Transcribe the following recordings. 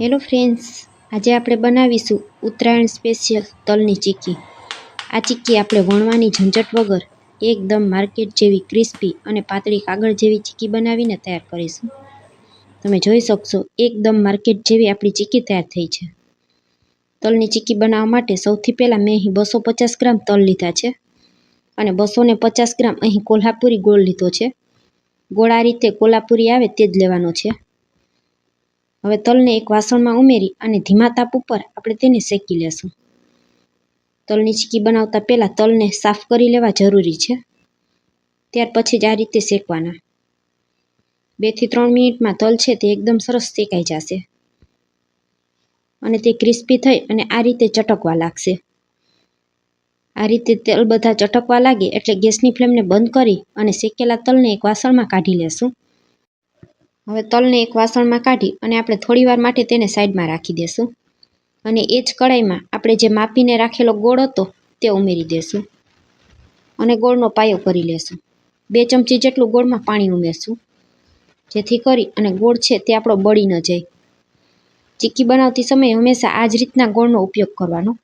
Hello friends આજે આપણે બનાવીશું ઉત્તરાયણ સ્પેશિયલ તલની ચીક્કી આ ચીક્કી આપણે વણવાની ઝંઝટ વગર એકદમ માર્કેટ જેવી ક્રિસ્પી અને પાતળી કાગળ જેવી ચીક્કી બનાવીને તૈયાર કરીશું. તમે જોઈ શકશો, એકદમ માર્કેટ જેવી આપણી ચીક્કી તૈયાર થઈ છે. તલની ચીક્કી બનાવવા માટે સૌથી પહેલાં મેં અહીં બસો પચાસ ગ્રામ તલ લીધા છે અને બસો ને પચાસ ગ્રામ અહીં કોલ્હાપુરી ગોળ લીધો છે. ગોળ રીતે કોલ્હાપુરી આવે તે જ લેવાનો છે. હવે તલને એક વાસણમાં ઉમેરી અને ધીમા તાપ ઉપર આપણે તેને શેકી લેશું. તલની ચીકી બનાવતા પહેલાં તલને સાફ કરી લેવા જરૂરી છે. ત્યાર પછી જ આ રીતે શેકવાના. બેથી ત્રણ મિનિટમાં તલ છે તે એકદમ સરસ શેકાઈ જશે. અને તે ક્રિસ્પી થઈ અને આ રીતે ચટકવા લાગશે. આ રીતે તેલ બધા ચટકવા લાગે એટલે ગેસની ફ્લેમને બંધ કરી અને શેકેલા તલને એક વાસણમાં કાઢી લેશું. હવે તલને એક વાસણમાં કાઢી અને આપણે થોડીવાર માટે તેને સાઈડમાં રાખી દેશું. અને એ જ કડાઈમાં આપણે જે માપીને રાખેલો ગોળ હતો તે ઉમેરી દેશું. અને ગોળનો પાયો કરી લેશું. બે ચમચી જેટલું ગોળમાં પાણી ઉમેરશું. જેથી કરી અને ગોળ છે તે આપણો બળી ન જાય. ચીક્કી બનાવતી સમયે હંમેશા આ જ રીતના ગોળનો ઉપયોગ કરવાનો.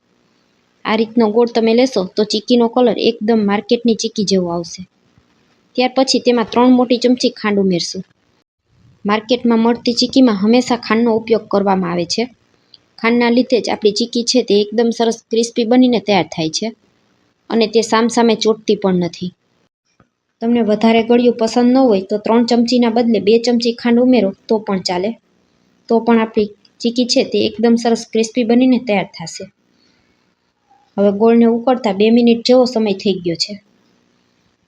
આ રીતનો ગોળ તમે લેશો તો ચીક્કીનો કલર એકદમ માર્કેટની ચીક્કી જેવો આવશે. ત્યાર પછી તેમાં ત્રણ મોટી ચમચી ખાંડ ઉમેરશું. માર્કેટમાં મળતી ચીક્કીમાં હંમેશા ખાંડનો ઉપયોગ કરવામાં આવે છે. ખાંડના લીધે જ આપણી ચીક્કી છે તે એકદમ સરસ ક્રિસ્પી બનીને તૈયાર થાય છે અને તે સામસામે ચોટતી પણ નથી. તમને વધારે ગળ્યું પસંદ ન હોય તો ત્રણ ચમચીના બદલે બે ચમચી ખાંડ ઉમેરો તો પણ ચાલે. તો પણ આપણી ચીક્કી છે તે એકદમ સરસ ક્રિસ્પી બનીને તૈયાર થશે. હવે ગોળને ઉકળતા બે મિનિટ જેવો સમય થઈ ગયો છે.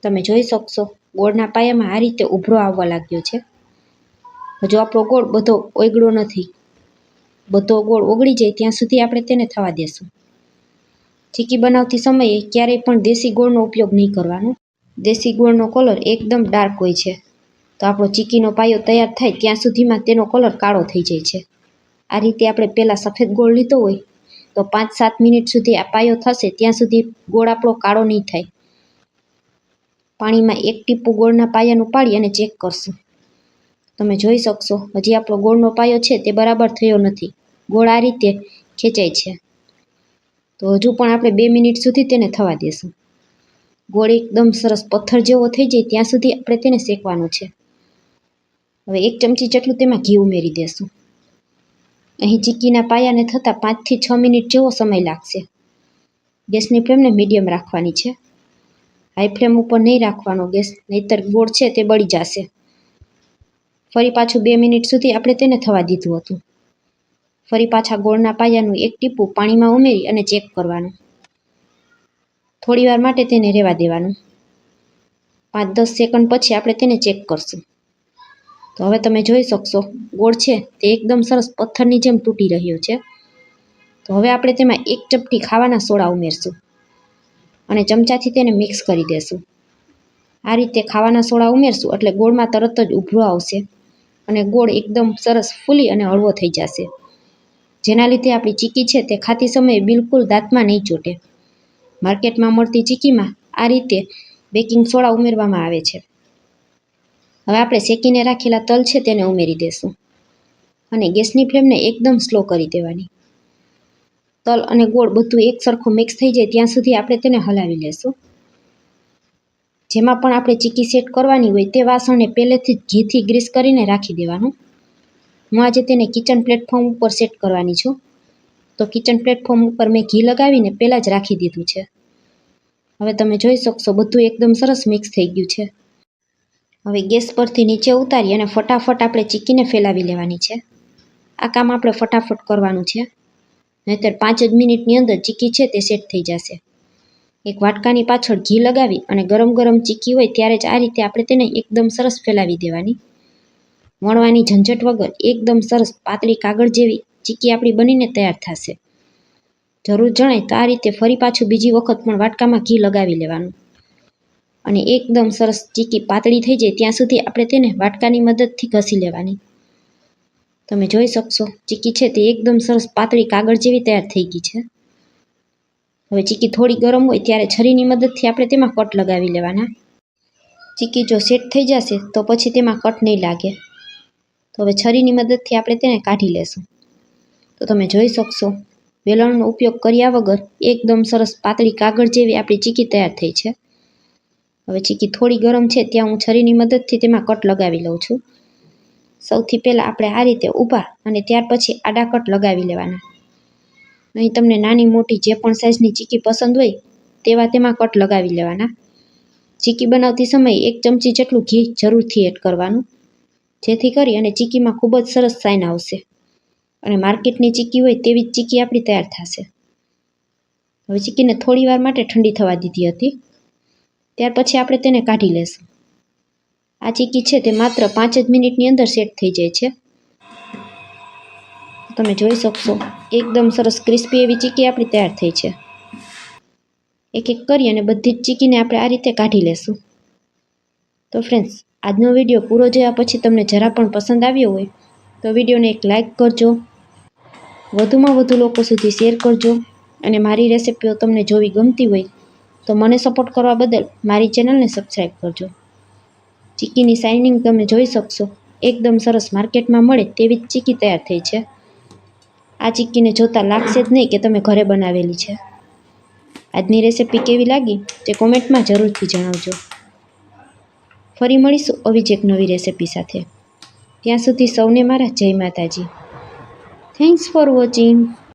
તમે જોઈ શકશો, ગોળના પાયામાં આ રીતે ઉભરો આવવા લાગ્યો છે. હજુ આપણો ગોળ બધો ઓગળો નથી. બધો ગોળ ઓગળી જાય ત્યાં સુધી આપણે તેને થવા દેશું. ચીકી બનાવતી સમયે ક્યારેય પણ દેશી ગોળનો ઉપયોગ નહીં કરવાનો. દેશી ગોળનો કલર એકદમ ડાર્ક હોય છે. તો આપણો ચીકીનો પાયો તૈયાર થાય ત્યાં સુધીમાં તેનો કલર કાળો થઈ જાય છે. આ રીતે આપણે પહેલાં સફેદ ગોળ લીધો હોય, તો પાંચ સાત મિનિટ સુધી આ પાયો થશે ત્યાં સુધી ગોળ આપણો કાળો નહીં થાય. પાણીમાં એક ટીપું ગોળના પાયાનું પાડી અને ચેક કરશું. તમે જોઈ શકશો. હજી આપણો ગોળનો પાયો છે તે બરાબર થયો નથી. ગોળ આ રીતે ખેંચાય છે. તો હજુ પણ આપણે બે મિનિટ સુધી તેને થવા દેશું. ગોળ એકદમ સરસ પથ્થર જેવો થઈ જાય ત્યાં સુધી આપણે તેને શેકવાનું છે. હવે એક ચમચી જેટલું તેમાં ઘી ઉમેરી દેશું. અહીં ચીક્કીના પાયાને થતાં પાંચથી છ મિનિટ જેવો સમય લાગશે. ગેસની ફ્લેમને મીડિયમ રાખવાની છે. હાઈ ફ્લેમ ઉપર નહીં રાખવાનો ગેસ, નહીતર ગોળ છે તે બળી જશે. ફરી પાછું બે મિનિટ સુધી આપણે તેને થવા દીધું હતું. ફરી પાછા ગોળના પાયાનું એક ટીપું પાણીમાં ઉમેરી અને ચેક કરવાનું. થોડીવાર માટે તેને રહેવા દેવાનું. પાંચ દસ સેકન્ડ પછી આપણે તેને ચેક કરશું. તો હવે તમે જોઈ શકશો, ગોળ છે તે એકદમ સરસ પથ્થરની જેમ તૂટી રહ્યો છે. તો હવે આપણે તેમાં એક ચપટી ખાવાના સોડા ઉમેરશું અને ચમચાથી તેને મિક્સ કરી દેશું. આ રીતે ખાવાના સોડા ઉમેરશું એટલે ગોળમાં તરત જ ઉભરો આવશે. અને ગોળ એકદમ સરસ ફૂલી અને હળવો થઈ જશે. જેના લીધે આપણી ચીકી છે તે ખાતી સમયે બિલકુલ દાંતમાં નહીં ચોટે. માર્કેટમાં મળતી ચીકીમાં આ રીતે બેકિંગ સોડા ઉમેરવામાં આવે છે. હવે આપણે શેકીને રાખેલા તલ છે તેને ઉમેરી દેશું. અને ગેસની ફ્લેમને એકદમ સ્લો કરી દેવાની. તલ અને ગોળ બધું એક સરખું મિક્સ થઈ જાય ત્યાં સુધી આપણે તેને હલાવી લેશું. જેમાં પણ આપણે ચીકી સેટ કરવાની હોય તે વાસણને પહેલેથી જ ઘીથી ગ્રીસ કરીને રાખી દેવાનું. હું આજે તેને કિચન પ્લેટફોર્મ ઉપર સેટ કરવાની છું. તો કિચન પ્લેટફોર્મ ઉપર મેં ઘી લગાવીને પહેલાં જ રાખી દીધું છે. હવે તમે જોઈ શકશો બધું એકદમ સરસ મિક્સ થઈ ગયું છે. હવે ગેસ પરથી નીચે ઉતારી અને ફટાફટ આપણે ચીકીને ફેલાવી લેવાની છે. આ કામ આપણે ફટાફટ કરવાનું છે. નહીંતર પાંચ જ મિનિટની અંદર ચીકી છે તે સેટ થઈ જશે. એક વાટકાની પાછળ ઘી લગાવી અને ગરમ ગરમ ચીકી હોય ત્યારે જ આ રીતે આપણે તેને એકદમ સરસ ફેલાવી દેવાની. વણવાની ઝંઝટ વગર એકદમ સરસ પાતળી કાગળ જેવી ચીકી આપણી બનીને તૈયાર થશે. જરૂર જણાય તો આ રીતે ફરી પાછું બીજી વખત પણ વાટકામાં ઘી લગાવી લેવાનું. અને એકદમ સરસ ચીકી પાતળી થઈ જાય ત્યાં સુધી આપણે તેને વાટકાની મદદથી ઘસી લેવાની. તમે જોઈ શકશો ચીકી છે તે એકદમ સરસ પાતળી કાગળ જેવી તૈયાર થઈ ગઈ છે. હવે ચીકી થોડી ગરમ હોય ત્યારે છરીની મદદથી આપણે તેમાં કટ લગાવી લેવાના. ચીકી જો સેટ થઈ જશે તો પછી તેમાં કટ નહીં લાગે. તો હવે છરીની મદદથી આપણે તેને કાઢી લેશું. તો તમે જોઈ શકશો, વેલણનો ઉપયોગ કર્યા વગર એકદમ સરસ પાતળી કાગળ જેવી આપણી ચીકી તૈયાર થઈ છે. હવે ચીકી થોડી ગરમ છે ત્યાં હું છરીની મદદથી તેમાં કટ લગાવી લઉં છું. સૌથી પહેલાં આપણે આ રીતે ઊભા અને ત્યાર પછી આડા કટ લગાવી લેવાના. અહીં તમને નાની મોટી જે પણ સાઇઝની ચીકી પસંદ હોય, તેવા તેમાં કટ લગાવી લેવાના. ચીકી બનાવતી સમયે એક ચમચી જેટલું ઘી જરૂરથી એડ કરવાનું. જેથી કરી અને ચીકીમાં ખૂબ જ સરસ સાઇન આવશે. અને માર્કેટની ચીકી હોય તેવી જ ચીકી આપણી તૈયાર થશે. હવે ચીકીને થોડી વાર માટે ઠંડી થવા દીધી હતી. ત્યાર પછી આપણે તેને કાઢી લેશું. આ ચીકી છે તે માત્ર પાંચ જ મિનિટની અંદર સેટ થઈ જાય છે. તમે જોઈ શકશો. એકદમ સરસ ક્રિસ્પી એવી ચીકી આપણી તૈયાર થઈ છે. એક એક કરી અને બધી જ ચીકીને આપણે આ રીતે કાઢી લેશું. તો ફ્રેન્ડ્સ આજનો વીડિયો પૂરો જોયા પછી તમને જરા પણ પસંદ આવ્યો હોય, તો વિડીયોને એક લાઇક કરજો. વધુમાં વધુ લોકો સુધી શેર કરજો. અને મારી રેસિપીઓ તમને જોવી ગમતી હોય, તો મને સપોર્ટ કરવા બદલ મારી ચેનલને સબસ્ક્રાઈબ કરજો. ચીકીની શાઇનિંગ તમે જોઈ શકશો. એકદમ સરસ માર્કેટમાં મળે તેવી જ ચીકી તૈયાર થઈ છે. આ ચીક્કીને જોતાં લાગશે જ નહીં કે તમે ઘરે બનાવેલી છે. આજની રેસિપી કેવી લાગી તે કોમેન્ટમાં જરૂરથી જણાવજો. ફરી મળીશું આવી જ એક નવી રેસિપી સાથે. ત્યાં સુધી સૌને મારા જય માતાજી. Thanks for watching